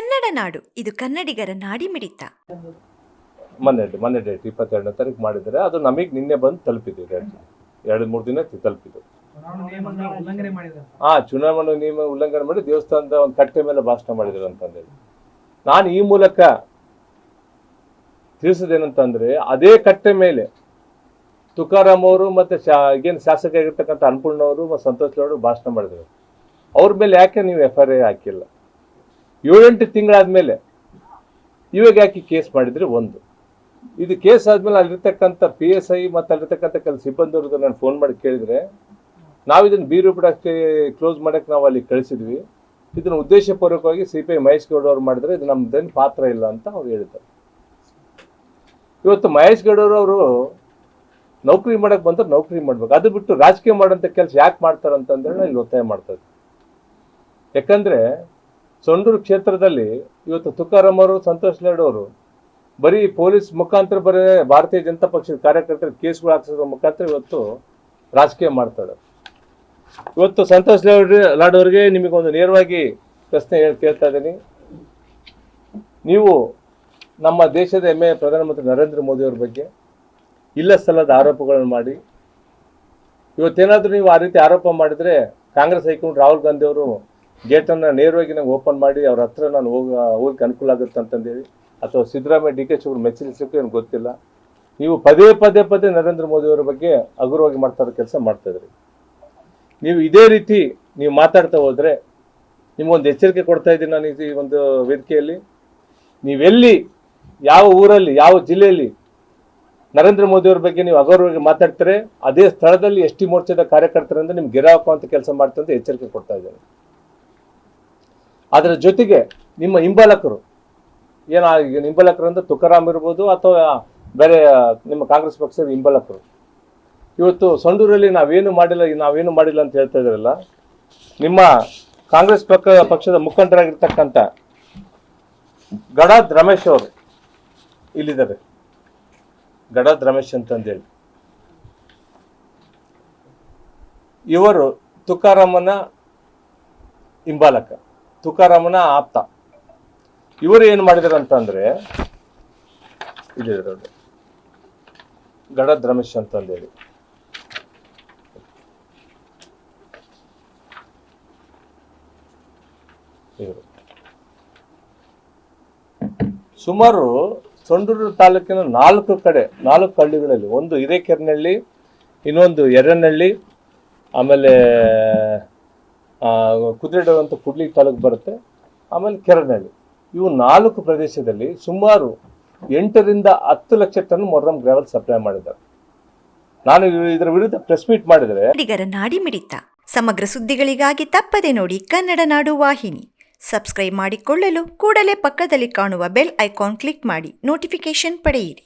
ಕನ್ನಡ ನಾಡು. ಇದು ಕನ್ನಡಿಗರ ನಾಡಿಮಿಡಿತ ಮೊನ್ನೆ ಮೊನ್ನೆ ಡೇಟ್, ಇಪ್ಪತ್ತೆರಡನೇ ತಾರೀಕು ಮಾಡಿದರೆ ಅದು ನಮಗೆ ನಿನ್ನೆ ಬಂದು ತಲುಪಿದೆ ಎರಡು ಎರಡು, ಮೂರು ದಿನ ತಲುಪಿದ್ದು. ಹಾ ಚುನಾವಣೆ ನಿಯಮ ಉಲ್ಲಂಘನೆ ಮಾಡಿ ದೇವಸ್ಥಾನದ ಒಂದು ಕಟ್ಟೆ ಮೇಲೆ ಭಾಷಣ ಮಾಡಿದ್ರು ಅಂತಂದೇಳಿ ನಾನು ಈ ಮೂಲಕ ತಿಳಿಸೋದೇನಂತಂದ್ರೆ, ಅದೇ ಕಟ್ಟೆ ಮೇಲೆ ತುಕಾರಾಮ್ ಅವರು ಮತ್ತೆ ಏನು ಶಾಸಕ ಆಗಿರ್ತಕ್ಕಂಥ ಅನ್ಪೂರ್ಣ ಅವರು ಮತ್ತು ಸಂತೋಷ್ ಅವರು ಭಾಷಣ ಮಾಡಿದ್ರು. ಅವ್ರ ಮೇಲೆ ಯಾಕೆ ನೀವು ಎಫ್ ಐ ಆರ್ ಹಾಕಿಲ್ಲ? ಏಳೆಂಟು ತಿಂಗಳಾದ್ಮೇಲೆ ಇವಾಗ ಯಾಕೆ ಕೇಸ್ ಮಾಡಿದ್ರೆ ಒಂದು? ಇದು ಕೇಸ್ ಆದಮೇಲೆ ಅಲ್ಲಿರ್ತಕ್ಕಂಥ ಪಿ ಎಸ್ ಐ ಮತ್ತು ಅಲ್ಲಿರ್ತಕ್ಕಂಥ ಕೆಲ ಸಿಬ್ಬಂದಿಯವ್ರದ್ದು ನಾನು ಫೋನ್ ಮಾಡಿ ಕೇಳಿದ್ರೆ, ನಾವು ಇದನ್ನು ಬೀರು ಬಿಡಕ್ಕೆ ಕ್ಲೋಸ್ ಮಾಡಕ್ಕೆ ನಾವು ಅಲ್ಲಿ ಕಳಿಸಿದ್ವಿ. ಇದನ್ನು ಉದ್ದೇಶಪೂರ್ವಕವಾಗಿ C P I Mahesh Gowda ಮಾಡಿದ್ರೆ ಇದು ನಮ್ಮದೇನು ಪಾತ್ರ ಇಲ್ಲ ಅಂತ ಅವ್ರು ಹೇಳಿದ್ದಾರೆ. ಇವತ್ತು ಮಹೇಶ್ ಗೌಡರು ಅವರು ನೌಕರಿ ಮಾಡಕ್ ಬಂದ್ರೆ ನೌಕರಿ ಮಾಡ್ಬೇಕು. ಅದು ಬಿಟ್ಟು ರಾಜಕೀಯ ಮಾಡೋಂಥ ಕೆಲಸ ಯಾಕೆ ಮಾಡ್ತಾರೆ ಅಂತಂದ್ರೆ ನಾನು ಇಲ್ಲಿ ಒತ್ತಾಯ ಮಾಡ್ತಾರೆ ಯಾಕಂದ್ರೆ ಸೊಂಡೂರು ಕ್ಷೇತ್ರದಲ್ಲಿ ಇವತ್ತು ತುಕಾರಾಮ್ ಅವರು, ಸಂತೋಷ್ ಲಾಡ್ ಅವರು ಬರೀ ಪೊಲೀಸ್ ಮುಖಾಂತರ ಬರೀ ಭಾರತೀಯ ಜನತಾ ಪಕ್ಷದ ಕಾರ್ಯಕರ್ತರ ಕೇಸ್ಗಳು ಹಾಕ್ಸೋದ್ರ ಮುಖಾಂತರ ಇವತ್ತು ರಾಜಕೀಯ ಮಾಡ್ತಾರೆ ಇವತ್ತು ಸಂತೋಷ್ ಲಾಡ್ ಲಾಡ್ ಅವರಿಗೆ ನಿಮಗೊಂದು ನೇರವಾಗಿ ಪ್ರಶ್ನೆ ಹೇಳಿ, ಕೇಳ್ತಾ ಇದ್ದೀನಿ. ನೀವು ನಮ್ಮ ದೇಶದ ಹೆಮ್ಮೆಯ ಪ್ರಧಾನಮಂತ್ರಿ ನರೇಂದ್ರ ಮೋದಿಯವ್ರ ಬಗ್ಗೆ ಇಲ್ಲ ಸಲ್ಲದ ಆರೋಪಗಳನ್ನು ಮಾಡಿ. ಇವತ್ತೇನಾದರೂ ನೀವು ಆ ರೀತಿ ಆರೋಪ ಮಾಡಿದರೆ ಕಾಂಗ್ರೆಸ್ ಹೈಕಮಾಂಡ್ ರಾಹುಲ್ ಗಾಂಧಿ ಅವರು ಗೇಟನ್ನು ನೇರವಾಗಿ ನಂಗೆ ಓಪನ್ ಮಾಡಿ ಅವ್ರ ಹತ್ರ ನಾನು ಹೋಗ ಹೋಗಕ್ಕೆ ಅನುಕೂಲ ಆಗುತ್ತೆ ಅಂತಂದೇಳಿ. ಅಥವಾ ಸಿದ್ದರಾಮಯ್ಯ, ಡಿ ಕೆ ಶಿವರು ಮೆಚ್ಚಲಿಸೋಕೆ ಏನು ಗೊತ್ತಿಲ್ಲ. ನೀವು ಪದೇ ಪದೇ ಪದೇ ನರೇಂದ್ರ ಮೋದಿಯವರ ಬಗ್ಗೆ ಹಗುರವಾಗಿ ಮಾಡ್ತಾ ಇರೋ ಕೆಲಸ ಮಾಡ್ತಾ ಇದ್ರಿ. ನೀವು ಇದೇ ರೀತಿ ನೀವು ಮಾತಾಡ್ತಾ ಹೋದರೆ ನಿಮಗೊಂದು ಎಚ್ಚರಿಕೆ ಕೊಡ್ತಾ ಇದ್ದೀನಿ ನಾನು ಈ ಒಂದು ವೇದಿಕೆಯಲ್ಲಿ. ನೀವೆಲ್ಲಿ, ಯಾವ ಊರಲ್ಲಿ, ಯಾವ ಜಿಲ್ಲೆಯಲ್ಲಿ ನರೇಂದ್ರ ಮೋದಿಯವ್ರ ಬಗ್ಗೆ ನೀವು ಅಗೌರವಾಗಿ ಮಾತಾಡ್ತಾರೆ, ಅದೇ ಸ್ಥಳದಲ್ಲಿ ಎಸ್ ಟಿ ಮೋರ್ಚಾದ ಕಾರ್ಯಕರ್ತರಿಂದ ನಿಮ್ಗೆ ಗಿರಾಕೋ ಅಂತ ಕೆಲಸ ಮಾಡ್ತಂತ ಎಚ್ಚರಿಕೆ ಕೊಡ್ತಾ ಇದ್ದೇನೆ. ಅದರ ಜೊತೆಗೆ ನಿಮ್ಮ ಹಿಂಬಾಲಕರು, ಏನ ಹಿಂಬಾಲಕರು ಅಂದ್ರೆ ತುಕಾರಾಮ್ ಇರ್ಬೋದು ಅಥವಾ ಬೇರೆ ನಿಮ್ಮ ಕಾಂಗ್ರೆಸ್ ಪಕ್ಷದ ಹಿಂಬಾಲಕರು. ಇವತ್ತು ಸಂಡೂರಲ್ಲಿ ನಾವೇನು ಮಾಡಿಲ್ಲ ನಾವೇನು ಮಾಡಿಲ್ಲ ಅಂತ ಹೇಳ್ತಾ ಇದ್ರಲ್ಲ ನಿಮ್ಮ ಕಾಂಗ್ರೆಸ್ ಪಕ್ಷ ಪಕ್ಷದ ಮುಖಂಡರಾಗಿರ್ತಕ್ಕಂಥ ಗಡಾದ್ ರಮೇಶ್ ಅವರು ಇಲ್ಲಿದ್ದಾರೆ. ಗಡಾದ್ ರಮೇಶ್ ಅಂತಂದೇಳಿ. ಇವರು ತುಕಾರಾಮನ ಹಿಂಬಾಲಕ. ತುಕಾರಾಮನ ಆಪ್ತ. ಇವರು ಏನು ಮಾಡಿದ್ರು ಅಂತಂದ್ರೆ ಇಲ್ಲಿದ್ದಾರೆ ಗಡದ್ ಗಡಾದ್ ರಮೇಶ್ ಅಂತಂದೇಳಿ ಇವರು. ಸುಮಾರು ಸೊಂಡೂರು ತಾಲೂಕಿನ ನಾಲ್ಕು ಕಡೆ, ನಾಲ್ಕು ಹಳ್ಳಿಗಳಲ್ಲಿ, ಒಂದು ಹಿರೇಕೆರೆನಹಳ್ಳಿ ಇನ್ನೊಂದು ಎರ್ರನಹಳ್ಳಿ ಆಮೇಲೆ ಕುದುರೆಡು ಕುಡ್ಲಿ ತಾಲೂಕು ಬರುತ್ತೆ. ಆಮೇಲೆ ಕೆರನಹಳ್ಳಿ ಇವು ನಾಲ್ಕು ಪ್ರದೇಶದಲ್ಲಿ ಸುಮಾರು ಎಂಟರಿಂದ ಹತ್ತು ಲಕ್ಷ ಟನ್ ಮೊರ್ರಂ ಗ್ರಾವಲ್ ಸಪ್ಲೈ ಮಾಡಿದ್ದಾರೆ. ನಾನು ಇದರ ವಿರುದ್ಧ ಪ್ರೆಸ್ ಮೀಟ್ ಮಾಡಿದರೆ ನಾಡಿ ಮಿಡಿತ. ಸಮಗ್ರ ಸುದ್ದಿಗಳಿಗಾಗಿ ತಪ್ಪದೆ ನೋಡಿ ಕನ್ನಡ ನಾಡು ವಾಹಿನಿ. ಸಬ್ಸ್ಕ್ರೈಬ್ ಮಾಡಿಕೊಳ್ಳಲು ಕೂಡಲೇ ಪಕ್ಕದಲ್ಲಿ ಕಾಣುವ ಬೆಲ್ ಐಕಾನ್ ಕ್ಲಿಕ್ ಮಾಡಿ ನೋಟಿಫಿಕೇಶನ್ ಪಡೆಯಿರಿ.